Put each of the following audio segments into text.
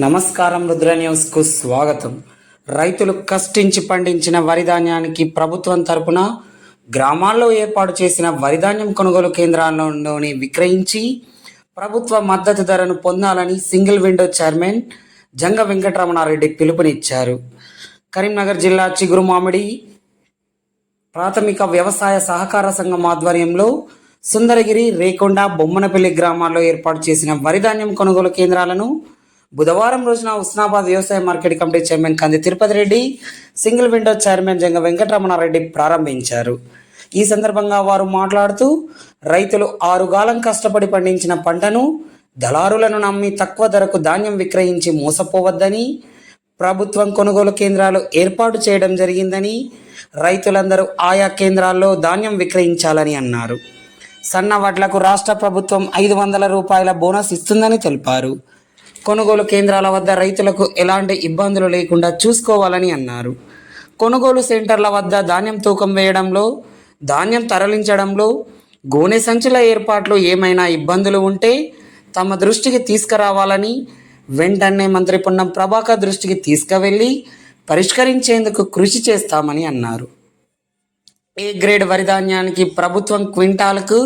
నమస్కారం రుద్ర న్యూస్కు స్వాగతం. రైతులు కష్టించి పండించిన వరి ధాన్యానికి ప్రభుత్వం తరపున గ్రామాల్లో ఏర్పాటు చేసిన వరి ధాన్యం కొనుగోలు కేంద్రాల్లోని విక్రయించి ప్రభుత్వ మద్దతు ధరను పొందాలని single window chairman Janga Venkataramanareddy పిలుపునిచ్చారు. కరీంనగర్ జిల్లా చిగురుమామిడి ప్రాథమిక వ్యవసాయ సహకార సంఘం ఆధ్వర్యంలో సుందరగిరి రేకొండ బొమ్మనపల్లి గ్రామాల్లో ఏర్పాటు చేసిన వరిధాన్యం కొనుగోలు కేంద్రాలను బుధవారం రోజున ఉస్నాబాద్ వ్యవసాయ market committee chairman Kandi Tirupati Reddy single window chairman Janga Venkataramanareddy ప్రారంభించారు. ఈ సందర్భంగా వారు మాట్లాడుతూ రైతులు ఆరుగాలం కష్టపడి పండించిన పంటను దళారులను నమ్మి తక్కువ ధరకు ధాన్యం విక్రయించి మోసపోవద్దని ప్రభుత్వం కొనుగోలు కేంద్రాలు ఏర్పాటు చేయడం జరిగిందని రైతులందరూ ఆయా కేంద్రాల్లో ధాన్యం విక్రయించాలని అన్నారు. సన్న వడ్లకు రాష్ట్ర ప్రభుత్వం ఐదు వందల రూపాయల బోనస్ ఇస్తుందని తెలిపారు. కొనుగోలు కేంద్రాల వద్ద రైతులకు ఎలాంటి ఇబ్బందులు లేకుండా చూసుకోవాలని అన్నారు. కొనుగోలు సెంటర్ల వద్ద ధాన్యం తూకం వేయడంలో ధాన్యం తరలించడంలో గోనె సంచుల ఏర్పాట్లు ఏమైనా ఇబ్బందులు ఉంటే తమ దృష్టికి తీసుకురావాలని వెంటనే మంత్రి పొన్నం ప్రభాకర్ దృష్టికి తీసుకువెళ్ళి పరిష్కరించేందుకు కృషి చేస్తామని అన్నారు. ఏ గ్రేడ్ వరి ధాన్యానికి ప్రభుత్వం క్వింటాల్కు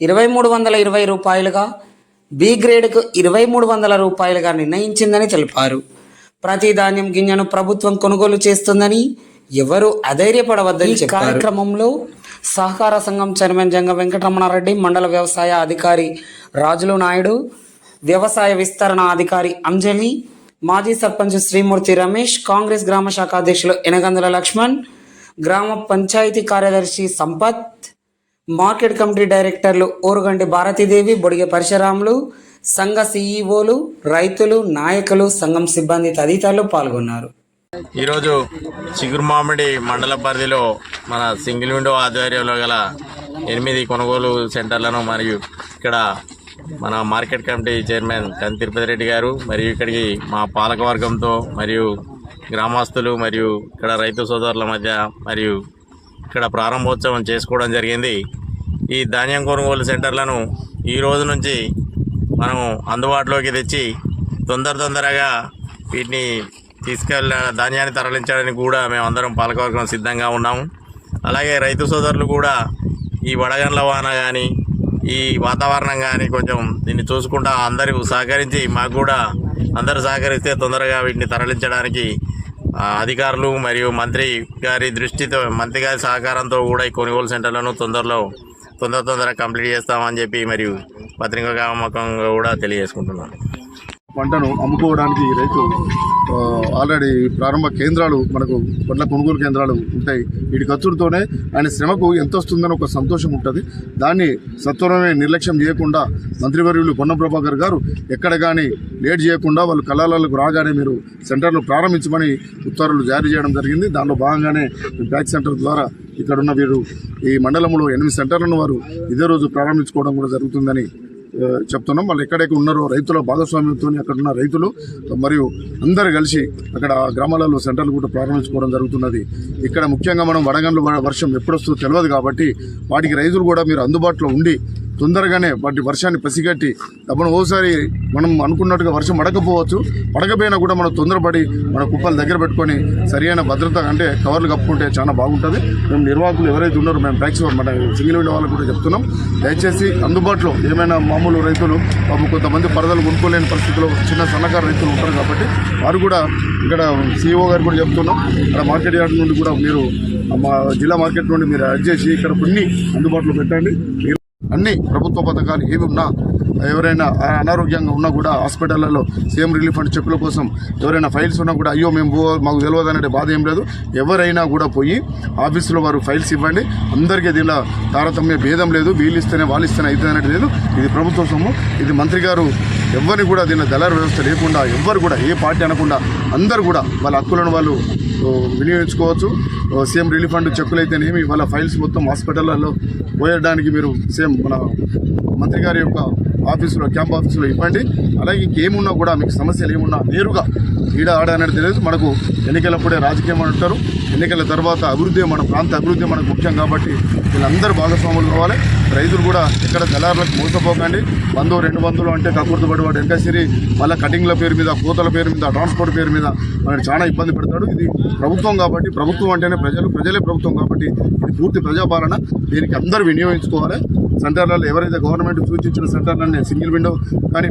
ఇరవై మూడు వందల ఇరవై రూపాయలుగా బి గ్రేడ్కు ఇరవై మూడు వందల రూపాయలుగా నిర్ణయించిందని తెలిపారు. ప్రతి ధాన్యం గింజను ప్రభుత్వం కొనుగోలు చేస్తుందని ఎవరు అధైర్యపడవద్దని ఈ కార్యక్రమంలో సహకార సంఘం చైర్మన్ జంగ వెంకటరమణారెడ్డి మండల వ్యవసాయ అధికారి రాజులు నాయుడు వ్యవసాయ విస్తరణ అధికారి అంజలి మాజీ సర్పంచ్ శ్రీమూర్తి రమేష్ కాంగ్రెస్ గ్రామ శాఖ అధ్యక్షులు ఎనగందుల లక్ష్మణ్ గ్రామ పంచాయతీ కార్యదర్శి సంపత్ మార్కెట్ కమిటీ డైరెక్టర్లు ఓరుగంటి భారతీదేవి బొడిగె పరశురాములు సంఘ సీఈఓలు రైతులు నాయకులు సంఘం సిబ్బంది తదితరులు పాల్గొన్నారు. ఈరోజు చిగురుమామిడి మండల పరిధిలో మన సింగిల్ విండో ఆధ్వర్యంలో గల ఎనిమిది కొనుగోలు సెంటర్లను మరియు ఇక్కడ మన మార్కెట్ కమిటీ చైర్మన్ కన్ తిరుపతి రెడ్డి గారు మరియు ఇక్కడికి మా పాలకవర్గంతో మరియు గ్రామస్తులు మరియు ఇక్కడ రైతు సోదరుల మధ్య మరియు ఇక్కడ ప్రారంభోత్సవం చేసుకోవడం జరిగింది. ఈ ధాన్యం కొనుగోలు సెంటర్లను ఈ రోజు నుంచి మనము అందుబాటులోకి తెచ్చి తొందర తొందరగా వీటిని తీసుకెళ్ళ ధాన్యాన్ని తరలించడానికి కూడా మేమందరం పాలకవర్గం సిద్ధంగా ఉన్నాము. అలాగే రైతు సోదరులు కూడా ఈ వడగండ్ల వాన కానీ ఈ వాతావరణం కానీ కొంచెం దీన్ని చూసుకుంటా అందరూ సహకరించి మాకు కూడా అందరూ సహకరిస్తే తొందరగా వీటిని తరలించడానికి అధికారులు మరియు మంత్రి గారి దృష్టితో మంత్రి గారి సహకారంతో కూడా ఈ కొనుగోలు సెంటర్లను తొందరలో తొందర తొందరగా కంప్లీట్ చేస్తామని చెప్పి మరియు పత్రికాముఖంగా కూడా తెలియజేసుకుంటున్నాను. పంటను అమ్ముకోవడానికి రైతు ఆల్రెడీ ప్రారంభ కేంద్రాలు మనకు పండ్ల కొనుగోలు కేంద్రాలు ఉంటాయి. వీటి ఖర్చులతోనే ఆయన శ్రమకు ఎంత వస్తుందని ఒక సంతోషం ఉంటుంది. దాన్ని సత్వరమే నిర్లక్ష్యం చేయకుండా మంత్రివర్యులు పొన్నం ప్రభాకర్ గారు ఎక్కడ కానీ లేట్ చేయకుండా వాళ్ళు కళాలకు రాగానే మీరు సెంటర్లు ప్రారంభించమని ఉత్తర్వులు జారీ చేయడం జరిగింది. దానిలో భాగంగానే బ్యాక్ సెంటర్ ద్వారా ఇక్కడున్న వీరు ఈ మండలంలో ఎనిమిది సెంటర్లను వారు ఇదే రోజు ప్రారంభించుకోవడం కూడా జరుగుతుందని చెప్తున్నాం. వాళ్ళు ఎక్కడెక్కడ ఉన్నారో రైతుల భాగస్వామ్యంతో అక్కడ ఉన్న రైతులు మరియు అందరు కలిసి అక్కడ గ్రామాలలో సెంటర్లు కూడా ప్రారంభించుకోవడం జరుగుతున్నది. ఇక్కడ ముఖ్యంగా మనం వడగండ్ల వర్షం ఎప్పుడు వస్తుందో తెలియదు కాబట్టి వాటికి రైతులు కూడా మీరు అందుబాటులో ఉండి తొందరగానే వాటి వర్షాన్ని పసిగట్టి మనం ఓసారి మనం అనుకున్నట్టుగా వర్షం పడకపోవచ్చు. పడకపోయినా కూడా మనం తొందరపడి మన కుప్పలు దగ్గర పెట్టుకొని సరైన భద్రత అంటే కవర్లు కప్పుకుంటే చాలా బాగుంటుంది. మేము నిర్వాహకులు ఎవరైతే ఉన్నారో మేము ట్యాక్సీ మన సింగిల్ విండో వాళ్ళకు కూడా చెప్తున్నాం. దయచేసి అందుబాటులో ఏమైనా మామూలు రైతులు పాపం కొంతమంది పరదలు కొనుక్కోలేని పరిస్థితిలో చిన్న సన్నకారు రైతులు ఉంటారు కాబట్టి వారు కూడా ఇక్కడ సీఈఓ గారు కూడా చెప్తున్నాం. ఇక్కడ మార్కెట్ యార్డ్ నుండి కూడా మీరు మా జిల్లా మార్కెట్ నుండి మీరు అడ్జ్ చేసి ఇక్కడ కొన్ని అందుబాటులో పెట్టండి. అన్ని ప్రభుత్వ పథకాలు ఏవి ఉన్నా ఎవరైనా అనారోగ్యంగా ఉన్నా కూడా హాస్పిటళ్ళలో సేమ్ రిలీఫ్ అండ్ చెక్కుల కోసం ఎవరైనా ఫైల్స్ ఉన్నా కూడా అయ్యో మేము మాకు తెలియదు అనే బాధ ఏం లేదు. ఎవరైనా కూడా పోయి ఆఫీసులో వారు ఫైల్స్ ఇవ్వండి. అందరికీ దీనిలో తారతమ్య భేదం లేదు. వీళ్ళు ఇస్తేనే వాళ్ళు ఇస్తేనే అవుతుంది అనేది లేదు. ఇది ప్రభుత్వ సొమ్ము. ఇది మంత్రి గారు ఎవరిని కూడా దీని దళారు వ్యవస్థ లేకుండా ఎవ్వరు కూడా ఏ పార్టీ అనకుండా అందరు కూడా వాళ్ళ హక్కులను వాళ్ళు వినియోగించుకోవచ్చు. ఓ, సీఎం రిలీఫ్ ఫండ్ చెక్కులు అయితేనేమి వాళ్ళ ఫైల్స్ మొత్తం హాస్పిటల్లో పోయడానికి మీరు సేమ్ మన మంత్రి గారి యొక్క ఆఫీసులో క్యాంప్ ఆఫీసులో ఇవ్వండి. అలాగే ఇంకేమున్నా కూడా మీకు సమస్యలు ఏమున్నా నేరుగా ఈడ ఆడ అనేది తెలియదు. మనకు ఎన్నికలప్పుడే రాజకీయం అని అంటారు. ఎన్నికల తర్వాత అభివృద్ధి మన ప్రాంత అభివృద్ధి మనకు ముఖ్యం కాబట్టి వీళ్ళందరూ భాగస్వాములు కావాలి. రైతులు కూడా ఇక్కడ దళారులకు మోసపోకండి. వందో రెండు వందలు అంటే కక్కుర్తి పడివాడు వెంకటగిరి మళ్ళీ కటింగ్ల పేరు మీద కోతల పేరు మీద ట్రాన్స్పోర్ట్ పేరు మీద మనకి చాలా ఇబ్బంది పెడతాడు. ఇది ప్రభుత్వం కాబట్టి ప్రభుత్వం అంటేనే ప్రజలు ప్రజలే ప్రభుత్వం కాబట్టి ఇది పూర్తి ప్రజాపాలన. దీనికి అందరూ వినియోగించుకోవాలి. సెంటర్లలో ఎవరైతే గవర్నమెంట్ సూచించిన సెంటర్లన్నీ సింగిల్ విండో కానీ